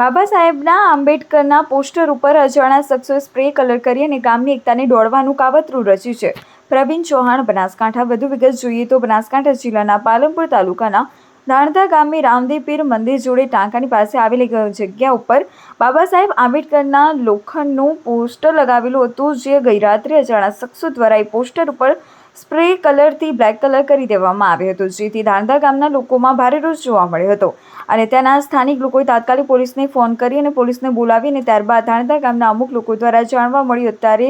બાબા સાહેબના આંબેડકરના પોસ્ટર ઉપર અજાણા શખ્સોએ સ્પ્રે કલર કરી અને ગામની એકતાને દોડવાનું કાવતરું રચ્યું છે. પ્રવીણ ચૌહાણ, બનાસકાંઠા. વધુ વિગત જોઈએ તો બનાસકાંઠા જિલ્લાના પાલનપુર તાલુકાના ધાણધા ગામે રામદેવ પીર મંદિર જોડે ટાંકાની પાસે આવેલી જગ્યા ઉપર બાબા સાહેબ આંબેડકરના લોખંડનું પોસ્ટર લગાવેલું હતું, જે ગઈરાત્રે અજાણા શખ્સો દ્વારા એ પોસ્ટર ઉપર સ્પ્રે કલરથી બ્લેક કલર કરી દેવામાં આવ્યો હતો, જેથી ધાંધા ગામના લોકોમાં ભારે રોષ જોવા મળ્યો હતો. અને ત્યાંના સ્થાનિક લોકોએ તાત્કાલિક પોલીસને ફોન કરી અને પોલીસને બોલાવીને ત્યારબાદ ધાંધા ગામના અમુક લોકો દ્વારા જાણવા મળ્યું, અત્યારે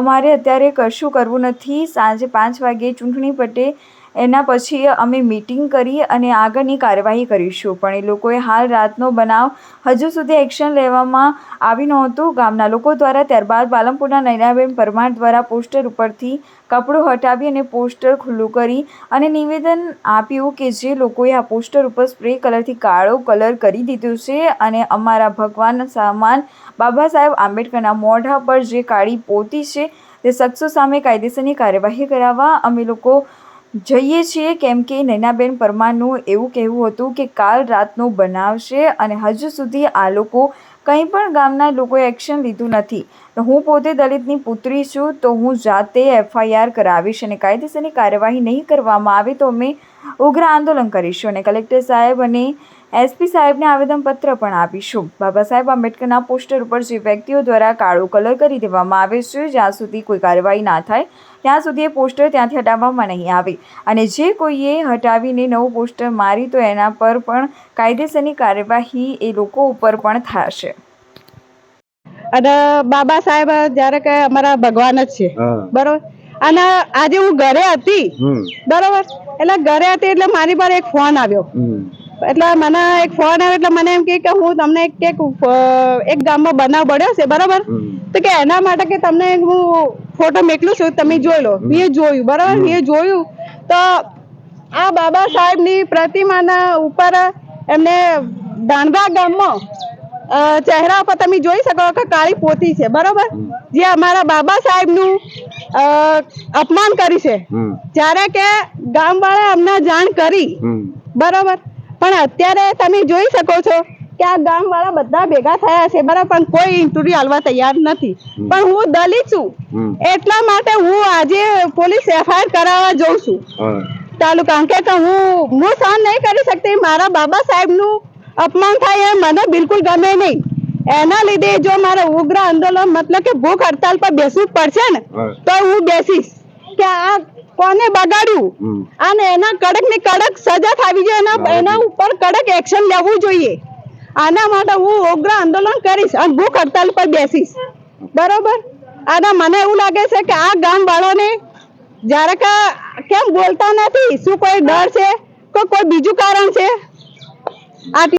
અમારે અત્યારે કશું કરવું નથી. સાંજે પાંચ વાગે ચૂંટણી પટે એના પછી અમે મીટિંગ કરી અને આગળની કાર્યવાહી કરીશું. પણ એ લોકોએ હાલ રાતનો બનાવ હજુ સુધી એક્શન લેવામાં આવી નહોતું. ગામના લોકો દ્વારા ત્યારબાદ પાલનપુરના નૈનાબેન પરમાર દ્વારા પોસ્ટર ઉપરથી કપડું હટાવી અને પોસ્ટર ખુલ્લું કરી અને નિવેદન આપ્યું કે જે લોકોએ આ પોસ્ટર ઉપર સ્પ્રે કલરથી કાળો કલર કરી દીધો છે અને અમારા ભગવાન સામાન બાબા સાહેબ આંબેડકરના મોઢા પર જે કાળી પોતી છે તે શખ્સો સામે કાયદેસરની કાર્યવાહી કરાવવા અમે લોકો જઈએ છીએ કેમ કે નૈનાબેન પરમારનું એવું કહેવું હતું કે કાલ રાતનો બનાવ છે અને હજુ સુધી આ લોકો કંઈ પણ ગામના લોકોએ એક્શન લીધું નથી. તો હું પોતે દલિતની પુત્રી છું, તો હું જાતે એફઆઈઆર કરાવીશ અને કાયદેસરની કાર્યવાહી નહીં કરવામાં આવે તો અમે ઉગ્ર આંદોલન કરીશું અને કલેક્ટર સાહેબ અને એસપી સાહેબને આવેદનપત્ર પણ આપીશું. બાબા સાહેબ આંબેડકરના પોસ્ટર ઉપર જે વ્યક્તિઓ દ્વારા કાળો કલર કરી દેવામાં આવે છે જ્યાં સુધી કોઈ કાર્યવાહી ના થાય ત્યાં સુધી એ પોસ્ટર ત્યાંથી હટાવવામાં નહીં આવે. અને જે કોઈએ હટાવીને નવું પોસ્ટર મારી તો એના પર પણ કાયદેસરની કાર્યવાહી એ લોકો ઉપર પણ થશે. અને બાબા સાહેબ જ્યારે કે અમારા ભગવાન જ છે. બરોબર? અને આજે હું ઘરે હતી. બરોબર? એટલે ઘરે હતી એટલે મારી પર એક ફોન આવ્યો. એટલે મને એક ફોન આવ્યો એટલે મને એમ કે હું તમને એક એક ગામમાં બનાવ બન્યો છે બરાબર? તો કે એના માટે કે તમને હું ફોટો મેકલું છું તમે જોઈ લો. મેં જોયું બરાબર? મેં જોયું. તો આ બાબા સાહેબની પ્રતિમાના ઉપર એમને દાણવા ગામમાં ચહેરા ઉપર તમે જોઈ શકો કે કાળી પોતી છે બરોબર? જે અમારા બાબા સાહેબનું અપમાન કરી છે. જ્યારે કે ગામવાળા અમને જાણ કરી બરાબર? પણ અત્યારે તમે જોઈ શકો છો કે આ ગામ વાળા બધા ભેગા થયા છે બરાબર? પણ કોઈ ઇન્ટરવ્યુ હાલવા તૈયાર નથી. પણ હું દલિત છું. એટલા માટે હું આજે પોલીસ એફઆઈઆર કરાવવા જઉં છું. તાલુકા કે કે હું હું સહન નહીં કરી શકતી. મારા બાબા સાહેબનું અપમાન થાય એ મને બિલકુલ ગમે નહીં. એના લીધે જો મારે ઉગ્ર આંદોલન મતલબ કે ભૂખ હડતાલ પર બેસવું પડશે ને તો હું બેસીશ. કે આ કોને બગાડ્યું? અને એના કડક ને કડક સજા થવી જોઈએ. એના એના ઉપર કડક એક્શન લેવું જોઈએ. આના માટે હું ઉગ્ર આંદોલન કરીશ અને ભૂખ હડતાલ પર બેસીશ. બરોબર? અને મને એવું લાગે છે કે આ ગામ વાળાને જ્યારે કે કેમ બોલતા નથી? શું કોઈ ડર છે? કે કોઈ બીજું કારણ છે? આટલી